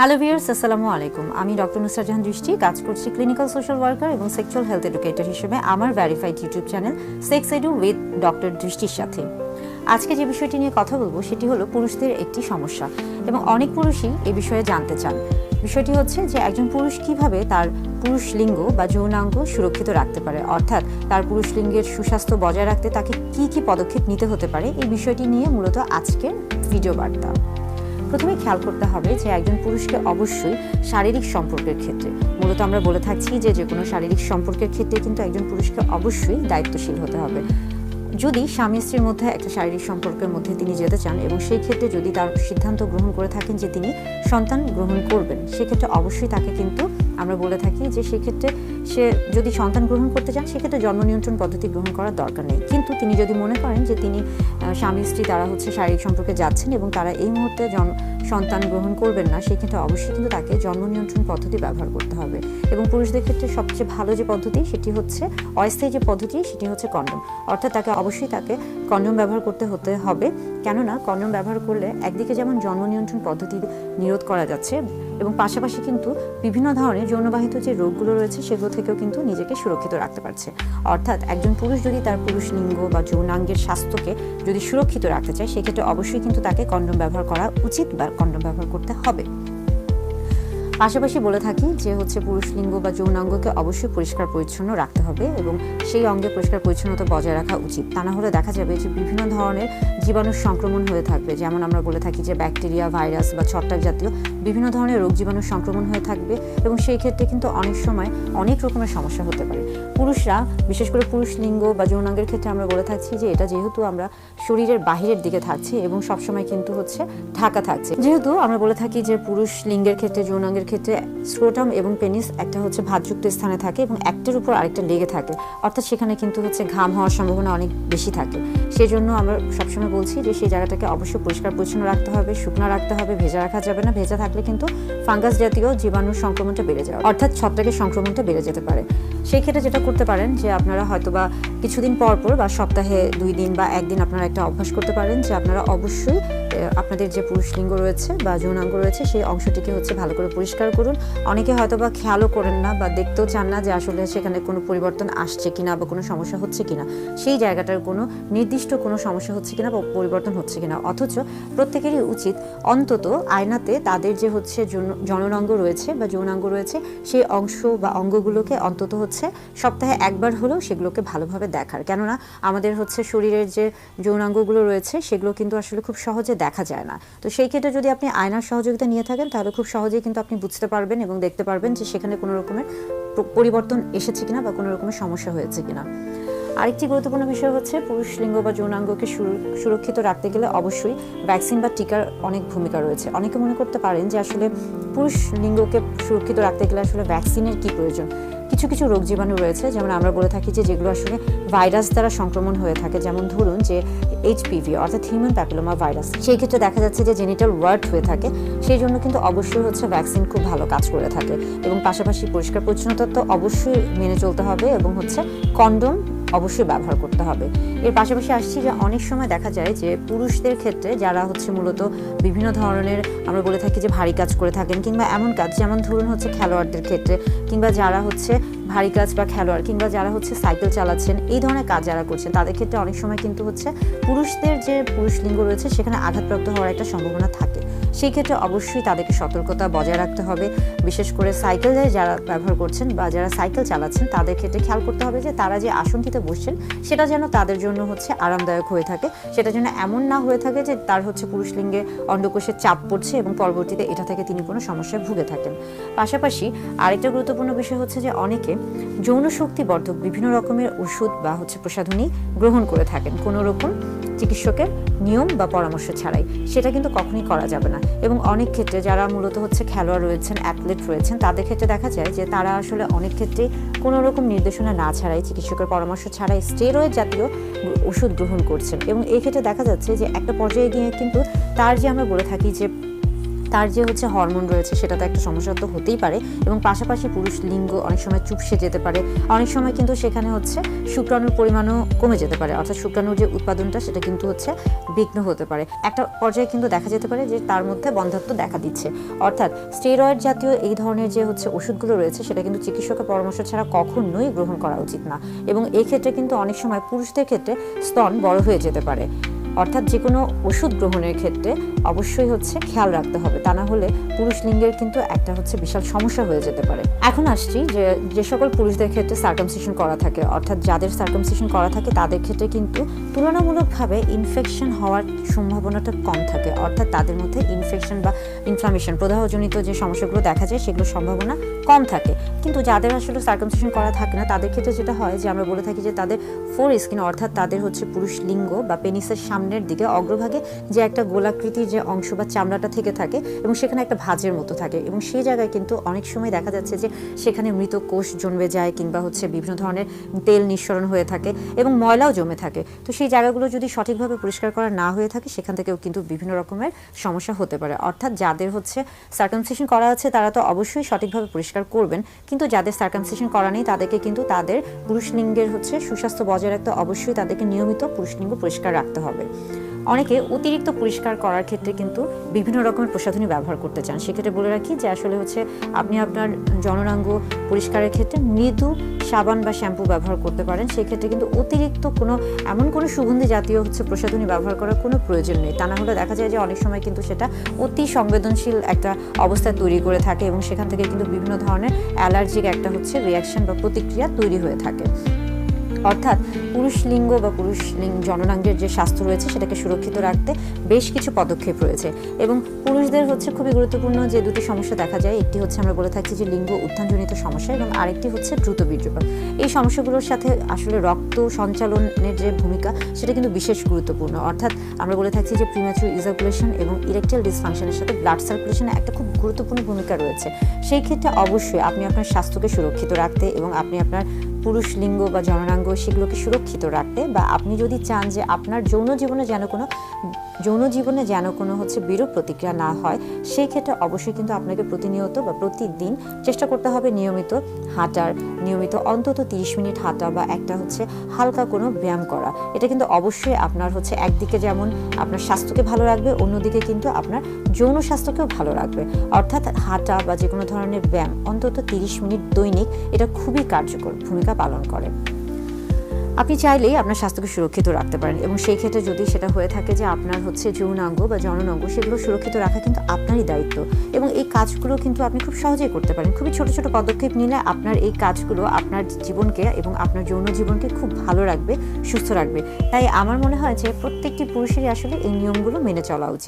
Hello viewers আসসালামু আলাইকুম। আমি ডক্টর নুসরাত জাহান দৃষ্টি, কাজ করছি ক্লিনিক্যাল সোশ্যাল ওয়ার্কার এবং সেক্সুয়াল হেলথ এডুকেটর হিসেবে আমার verified YouTube channel sex edu with doctor দৃষ্টির সাথে। আজকে যে বিষয়টি নিয়ে কথা বলব, সেটি হলো পুরুষদের একটি সমস্যা এবং অনেক পুরুষই এ বিষয়ে জানতে চান। বিষয়টি হচ্ছে যে একজন পুরুষ কীভাবে তার পুরুষ লিঙ্গ বা যৌনাঙ্গ সুরক্ষিত রাখতে পারে, অর্থাৎ তার পুরুষ লিঙ্গের সুস্বাস্থ্য বজায় রাখতে তাকে কি কি পদক্ষেপ নিতে হতে পারে, এই বিষয়টি নিয়ে মূলত আজকের ভিডিও বার্তা। প্রথমে খেয়াল করতে হবে যে একজন পুরুষকে অবশ্যই শারীরিক সম্পর্কের ক্ষেত্রে। মূলত আমরা বলে থাকছি যে যে কোনো শারীরিক সম্পর্কের ক্ষেত্রে কিন্তু একজন পুরুষকে অবশ্যই দায়িত্বশীল হতে হবে। যদি স্বামী স্ত্রীর মধ্যে একটা শারীরিক সম্পর্কের মধ্যে তিনি যেতে চান এবং সেই ক্ষেত্রে যদি তার সিদ্ধান্ত গ্রহণ করে থাকেন যে তিনি সন্তান গ্রহণ করবেন, সেক্ষেত্রে অবশ্যই তাকে কিন্তু আমরা বলে থাকি যে সেক্ষেত্রে সে যদি সন্তান গ্রহণ করতে চান, সেক্ষেত্রে জন্ম নিয়ন্ত্রণ পদ্ধতি গ্রহণ করার দরকার নেই। কিন্তু তিনি যদি মনে করেন যে তিনি স্বামী স্ত্রী, তারা হচ্ছে শারীরিক সম্পর্কে যাচ্ছেন এবং তারা এই মুহূর্তে জন সন্তান গ্রহণ করবেন না, সেক্ষেত্রে অবশ্যই কিন্তু তাকে জন্ম নিয়ন্ত্রণ পদ্ধতি ব্যবহার করতে হবে। এবং পুরুষদের ক্ষেত্রে সবচেয়ে ভালো যে পদ্ধতি, সেটি হচ্ছে অস্থায়ী যে পদ্ধতি, সেটি হচ্ছে কন্ডম। অর্থাৎ তাকে অবশ্যই তাকে কন্ডম ব্যবহার করতে হতে হবে। কেননা, কন্ডম ব্যবহার করলে একদিকে যেমন জন্ম নিয়ন্ত্রণ পদ্ধতি নিরোধ করা যাচ্ছে এবং পাশাপাশি কিন্তু বিভিন্ন ধরনের যৌনবাহিত যে রোগগুলো রয়েছে, সেগুলো থেকেও কিন্তু নিজেকে সুরক্ষিত রাখতে পারছে। অর্থাৎ একজন পুরুষ যদি তার পুরুষ লিঙ্গ বা যৌনাঙ্গের স্বাস্থ্যকে যদি সুরক্ষিত রাখতে চায়, সেক্ষেত্রে অবশ্যই কিন্তু তাকে কন্ডম ব্যবহার করা উচিত বা কন্ডম ব্যবহার করতে হবে। পাশাপাশি বলে থাকি যে হচ্ছে পুরুষ লিঙ্গ বা যৌনাঙ্গকে অবশ্যই পরিষ্কার পরিচ্ছন্ন রাখতে হবে এবং সেই অঙ্গে পরিষ্কার পরিচ্ছন্নতা বজায় রাখা উচিত। তা না হলে দেখা যাবে যে বিভিন্ন ধরনের জীবাণুর সংক্রমণ হয়ে থাকবে। যেমন আমরা বলে থাকি যে ব্যাকটেরিয়া, ভাইরাস বা ছত্রাক জাতীয় বিভিন্ন ধরনের রোগ জীবাণুর সংক্রমণ হয়ে থাকবে এবং সেই ক্ষেত্রে কিন্তু অনেক সময় অনেক রকমের সমস্যা হতে পারে। পুরুষরা, বিশেষ করে পুরুষ লিঙ্গ বা যৌনাঙ্গের ক্ষেত্রে আমরা বলে থাকছি যে এটা যেহেতু আমরা শরীরের বাহিরের দিকে থাকছি এবং সবসময় কিন্তু হচ্ছে ঢাকা থাকছে। যেহেতু আমরা বলে থাকি যে পুরুষ লিঙ্গের ক্ষেত্রে যৌনাঙ্গের ক্ষেত্রে স্ক্রোটাম এবং পেনিস একটা হচ্ছে ভাতযুক্ত স্থানে থাকে এবং একটার উপর আরেকটা লেগে থাকে। অর্থাৎ সেখানে কিন্তু হচ্ছে ঘাম হওয়ার সম্ভাবনা অনেক বেশি থাকে। সেই জন্য আমরা সবসময় বলছি যে সেই জায়গাটাকে অবশ্যই পরিষ্কার পরিচ্ছন্ন রাখতে হবে, শুকনো রাখতে হবে, ভেজা রাখা যাবে না। ভেজা থাকলে কিন্তু ফাঙ্গাস জাতীয় জীবাণুর সংক্রমণটা বেড়ে যাবে অর্থাৎ ছত্রাকের সংক্রমণটা বেড়ে যেতে পারে। সেই ক্ষেত্রে যেটা করতে পারেন যে আপনারা হয়তো বা কিছুদিন পর পর বা সপ্তাহে দুই দিন বা একদিন আপনারা একটা অভ্যাস করতে পারেন যে আপনারা অবশ্যই আপনাদের যে পুরুষ লিঙ্গ রয়েছে বা যৌনাঙ্গ রয়েছে, সেই অংশটিকে হচ্ছে ভালো করে পরিষ্কার করুন। অনেকে হয়তোবা খেয়ালও করেন না বা দেখতেও চান না যে আসলে সেখানে কোনো পরিবর্তন আসছে কিনা বা কোনো সমস্যা হচ্ছে কিনা। সেই জায়গাটার কোনো নির্দিষ্ট কোনো সমস্যা হচ্ছে কিনা বা পরিবর্তন হচ্ছে কিনা। অথচ প্রত্যেকেরই উচিত অন্তত আয়নাতে তাদের যে হচ্ছে জননাঙ্গ রয়েছে বা যৌনাঙ্গ রয়েছে, সেই অংশ বা অঙ্গগুলোকে অন্তত হচ্ছে সপ্তাহে একবার হলেও সেগুলোকে ভালোভাবে দেখার। কেননা আমাদের হচ্ছে শরীরের যে যৌনাঙ্গগুলো রয়েছে, সেগুলো কিন্তু আসলে খুব সহজে দেখা যায় না। তো সেই ক্ষেত্রে যদি আপনি আয়নার সহযোগিতা নিয়ে থাকেন, তাহলে খুব সহজেই কিন্তু আপনি বুঝতে পারবেন এবং দেখতে পারবেন যে সেখানে কোনো রকমের পরিবর্তন এসেছে কিনা বা কোনো রকমের সমস্যা হয়েছে কিনা। আরেকটি গুরুত্বপূর্ণ বিষয় হচ্ছে পুরুষ লিঙ্গ বা যৌনাঙ্গকে সুরক্ষিত রাখতে গেলে অবশ্যই ভ্যাকসিন বা টিকার অনেক ভূমিকা রয়েছে। অনেকে মনে করতে পারেন যে আসলে পুরুষ লিঙ্গকে সুরক্ষিত রাখতে গেলে আসলে ভ্যাকসিনের কী প্রয়োজন? কিছু কিছু রোগ জীবাণু রয়েছে, যেমন আমরা বলে থাকি যে যেগুলো আসলে ভাইরাস দ্বারা সংক্রমণ হয়ে থাকে। যেমন ধরুন যে এইচপিভি অর্থাৎ হিউম্যান প্যাপিলোমা ভাইরাস সেই ক্ষেত্রে দেখা যাচ্ছে যে জেনিটাল ওয়ার্ড হয়ে থাকে, সেই জন্য কিন্তু অবশ্যই হচ্ছে ভ্যাকসিন খুব ভালো কাজ করে থাকে। এবং পাশাপাশি পরিষ্কার পরিচ্ছন্নতা তো অবশ্যই মেনে চলতে হবে এবং হচ্ছে কন্ডম অবশ্যই ব্যবহার করতে হবে। এর পাশাপাশি আসছি যে অনেক সময় দেখা যায় যে পুরুষদের ক্ষেত্রে যারা হচ্ছে মূলত বিভিন্ন ধরনের আমরা বলে থাকি যে ভারী কাজ করে থাকেন কিংবা এমন কাজ, যেমন ধরুন হচ্ছে খেলোয়াড়দের ক্ষেত্রে কিংবা যারা হচ্ছে ভারী কাজ বা খেলোয়াড় কিংবা যারা হচ্ছে সাইকেল চালাচ্ছেন, এই ধরনের কাজ যারা করছেন, তাদের ক্ষেত্রে অনেক সময় কিন্তু হচ্ছে পুরুষদের যে পুরুষ লিঙ্গ রয়েছে, সেখানে আঘাতপ্রাপ্ত হওয়ার একটা সম্ভাবনা থাকে। সেই ক্ষেত্রে অবশ্যই তাদেরকে সতর্কতা বজায় রাখতে হবে। বিশেষ করে সাইকেলে যারা ব্যবহার করছেন বা যারা সাইকেল চালাচ্ছেন, তাদের ক্ষেত্রে খেয়াল করতে হবে যে তারা যে আসনটিতে বসছেন, সেটা যেন তাদের জন্য হচ্ছে আরামদায়ক হয়ে থাকে। সেটা যেন এমন না হয়ে থাকে যে তার হচ্ছে পুরুষ লিঙ্গে অন্ডকোষে চাপ পড়ছে এবং পরবর্তীতে এটা থেকে তিনি কোনো সমস্যায় ভুগে থাকেন। পাশাপাশি আরেকটা গুরুত্বপূর্ণ বিষয় হচ্ছে যে অনেকে যৌন শক্তি বর্ধক বিভিন্ন রকমের ওষুধ বা হচ্ছে প্রসাধনী গ্রহণ করে থাকেন। কোনো রকম চিকিৎসকের নিয়ম বা পরামর্শ ছাড়াই। সেটা কিন্তু কখনই করা যাবে না। এবং অনেক ক্ষেত্রে যারা মূলত হচ্ছে খেলোয়াড় রয়েছেন অ্যাথলেট রয়েছেন, তাদের ক্ষেত্রে দেখা যায় যে তারা আসলে অনেক ক্ষেত্রেই কোনো রকম নির্দেশনা না ছাড়াই, চিকিৎসকের পরামর্শ ছাড়াই স্টেরয়েড জাতীয় ওষুধ গ্রহণ করছেন। এবং এই ক্ষেত্রে দেখা যাচ্ছে যে একটা পর্যায়ে গিয়ে কিন্তু তার যে আমরা বলে থাকি যে তার যে হচ্ছে হরমোন রয়েছে, সেটা তো একটা সমস্যা তো হতেই পারে। এবং পাশাপাশি পুরুষ লিঙ্গ অনেক সময় চুপসে যেতে পারে। অনেক সময় কিন্তু সেখানে হচ্ছে শুক্রাণুর পরিমাণও কমে যেতে পারে। অর্থাৎ শুক্রাণুর যে উৎপাদনটা, সেটা কিন্তু হচ্ছে বিঘ্ন হতে পারে। একটা পর্যায়ে কিন্তু দেখা যেতে পারে যে তার মধ্যে বন্ধাত্ব দেখা দিচ্ছে। অর্থাৎ স্টেরয়েড জাতীয় এই ধরনের যে হচ্ছে ওষুধগুলো রয়েছে, সেটা কিন্তু চিকিৎসকের পরামর্শ ছাড়া কখনোই গ্রহণ করা উচিত না। এবং এই ক্ষেত্রে কিন্তু অনেক সময় পুরুষদের ক্ষেত্রে স্তন বড় হয়ে যেতে পারে। অর্থাৎ যে কোনো ওষুধ গ্রহণের ক্ষেত্রে অবশ্যই হচ্ছে খেয়াল রাখতে হবে। তা না হলে পুরুষ লিঙ্গের কিন্তু একটা হচ্ছে বিশাল সমস্যা হয়ে যেতে পারে। এখন আসছি যে যে সকল পুরুষদের ক্ষেত্রে সার্কামসিশন করা থাকে, অর্থাৎ যাদের সার্কামসিশন করা থাকে তাদের ক্ষেত্রে কিন্তু তুলনামূলকভাবে ইনফেকশন হওয়ার সম্ভাবনাটা কম থাকে। অর্থাৎ তাদের মধ্যে ইনফেকশন বা ইনফ্লামেশন প্রদাহজনিত যে সমস্যাগুলো দেখা যায় সেগুলোর সম্ভাবনা কম থাকে। কিন্তু যাদের আসলে সার্কামসিশন করা থাকে না, তাদের ক্ষেত্রে যেটা হয় যে, আমরা বলে থাকি যে তাদের ফোর স্কিন অর্থাৎ তাদের হচ্ছে পুরুষ লিঙ্গ বা পেনিসের সামনের দিকে অগ্রভাগে যে একটা গোলাকৃতির যে অংশ বা চামড়াটা থেকে থাকে এবং সেখানে একটা ভাঁজের মতো থাকে এবং সেই জায়গায় কিন্তু অনেক সময় দেখা যাচ্ছে যে সেখানে মৃত কোষ জন্মে যায় কিংবা হচ্ছে বিভিন্ন ধরনের তেল নিঃসরণ হয়ে থাকে এবং ময়লাও জমে থাকে। তো সেই জায়গাগুলো যদি সঠিকভাবে পরিষ্কার করা না হয়ে থাকে, সেখান থেকেও কিন্তু বিভিন্ন রকমের সমস্যা হতে পারে। অর্থাৎ যাদের হচ্ছে সার্কামসেশন করা আছে, তারা তো অবশ্যই সঠিকভাবে পরিষ্কার করবেন। কিন্তু যাদের সার্কামসেশন করা নেই, তাদেরকে কিন্তু তাদের পুরুষ লিঙ্গের হচ্ছে সুস্বাস্থ্য বজায় রাখতে অবশ্যই তাদেরকে নিয়মিত পুরুষ লিঙ্গ পরিষ্কার রাখতে হবে। অনেকে অতিরিক্ত পরিষ্কার করার ক্ষেত্রে কিন্তু বিভিন্ন রকমের প্রসাধনী ব্যবহার করতে চান। সেক্ষেত্রে বলে রাখি যে আসলে হচ্ছে আপনি আপনার জননাঙ্গ পরিষ্কারের ক্ষেত্রে মৃদু সাবান বা শ্যাম্পু ব্যবহার করতে পারেন। সেক্ষেত্রে কিন্তু অতিরিক্ত কোনো এমন কোনো সুগন্ধি জাতীয় হচ্ছে প্রসাধনী ব্যবহার করার কোনো প্রয়োজন নেই। তা না হলে দেখা যায় যে অনেক সময় কিন্তু সেটা অতি সংবেদনশীল একটা অবস্থা তৈরি করে থাকে এবং সেখান থেকে কিন্তু বিভিন্ন ধরনের অ্যালার্জিক একটা হচ্ছে রিয়াকশন বা প্রতিক্রিয়া তৈরি হয়ে থাকে। অর্থাৎ পুরুষ লিঙ্গ বা পুরুষ লিঙ্গ জননাঙ্গের যে স্বাস্থ্য রয়েছে সেটাকে সুরক্ষিত রাখতে বেশ কিছু পদক্ষেপ রয়েছে। এবং পুরুষদের হচ্ছে খুবই গুরুত্বপূর্ণ যে দুটি সমস্যা দেখা যায়, একটি হচ্ছে আমরা বলে থাকি যে লিঙ্গ উত্থানজনিত সমস্যা এবং আরেকটি হচ্ছে দ্রুত বীর্যপাত। এই সমস্যাগুলোর সাথে আসলে রক্ত সঞ্চালনের যে ভূমিকা সেটা কিন্তু বিশেষ গুরুত্বপূর্ণ। অর্থাৎ আমরা বলে থাকছি যে প্রিম্যাচুর ইজাকুলেশন এবং ইরেকটাইল ডিসফাংশনের সাথে ব্লাড সার্কুলেশনে একটা খুব গুরুত্বপূর্ণ ভূমিকা রয়েছে। সেই ক্ষেত্রে অবশ্যই আপনি আপনার স্বাস্থ্যকে সুরক্ষিত রাখতে এবং আপনি আপনার পুরুষ লিঙ্গ বা জননাঙ্গ সেগুলোকে সুরক্ষিত রাখতে বা আপনি যদি চান যে আপনার যৌন জীবনে যেন কোনো যৌন জীবনে যেন কোনো হচ্ছে বিরূপ প্রতিক্রিয়া না হয়, সেই ক্ষেত্রে অবশ্যই কিন্তু আপনাকে প্রতিনিয়ত বা প্রতিদিন চেষ্টা করতে হবে নিয়মিত হাঁটার, নিয়মিত অন্তত তিরিশ মিনিট হাঁটা বা একটা হচ্ছে হালকা কোনো ব্যায়াম করা। এটা কিন্তু অবশ্যই আপনার হচ্ছে একদিকে যেমন আপনার স্বাস্থ্যকে ভালো রাখবে, অন্যদিকে কিন্তু আপনার যৌন স্বাস্থ্যকেও ভালো রাখবে। অর্থাৎ হাঁটা বা যে কোনো ধরনের ব্যায়াম অন্তত তিরিশ মিনিট দৈনিক, এটা খুবই কার্যকর ভূমিকা পালন করে। আপনি চাইলেই আপনার স্বাস্থ্যকে সুরক্ষিত রাখতে পারেন এবং সেই ক্ষেত্রে যদি সেটা হয়ে থাকে যে আপনার হচ্ছে যৌনাঙ্গ বা জননাঙ্গ সেগুলো সুরক্ষিত রাখা কিন্তু আপনারই দায়িত্ব এবং এই কাজগুলো কিন্তু আপনি খুব সহজেই করতে পারেন। খুবই ছোট ছোট পদক্ষেপ নিলে আপনার এই কাজগুলো আপনার জীবনকে এবং আপনার যৌন জীবনকে খুব ভালো রাখবে, সুস্থ রাখবে। তাই আমার মনে হয় যে প্রত্যেকটি পুরুষেরই আসলে এই নিয়মগুলো মেনে চলা উচিত।